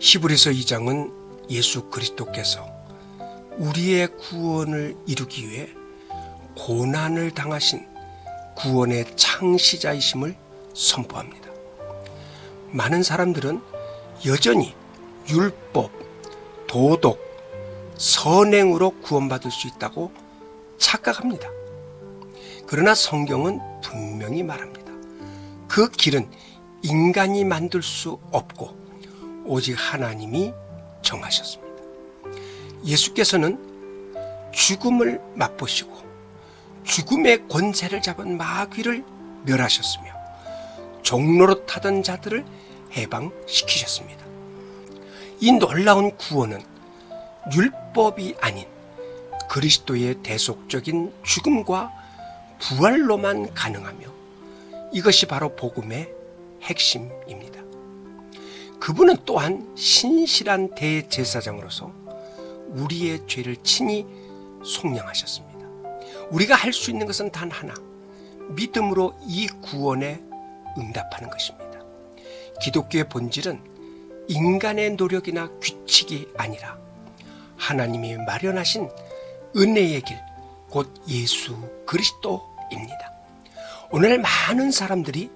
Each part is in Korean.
히브리서 2장은 예수 그리스도께서 우리의 구원을 이루기 위해 고난을 당하신 구원의 창시자이심을 선포합니다. 많은 사람들은 여전히 율법, 도덕, 선행으로 구원받을 수 있다고 착각합니다. 그러나 성경은 분명히 말합니다. 그 길은 인간이 만들 수 없고 오직 하나님이 정하셨습니다. 예수께서는 죽음을 맛보시고 죽음의 권세를 잡은 마귀를 멸하셨으며 종로로 타던 자들을 해방시키셨습니다. 이 놀라운 구원은 율법이 아닌 그리스도의 대속적인 죽음과 부활로만 가능하며 이것이 바로 복음의 핵심입니다. 그분은 또한 신실한 대제사장으로서 우리의 죄를 친히 속량하셨습니다. 우리가 할 수 있는 것은 단 하나, 믿음으로 이 구원에 응답하는 것입니다. 기독교의 본질은 인간의 노력이나 규칙이 아니라 하나님이 마련하신 은혜의 길, 곧 예수 그리스도입니다. 오늘 많은 사람들이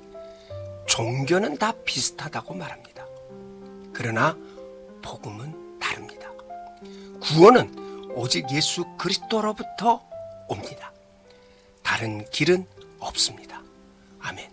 종교는 다 비슷하다고 말합니다. 그러나 복음은 다릅니다. 구원은 오직 예수 그리스도로부터 옵니다. 다른 길은 없습니다. 아멘.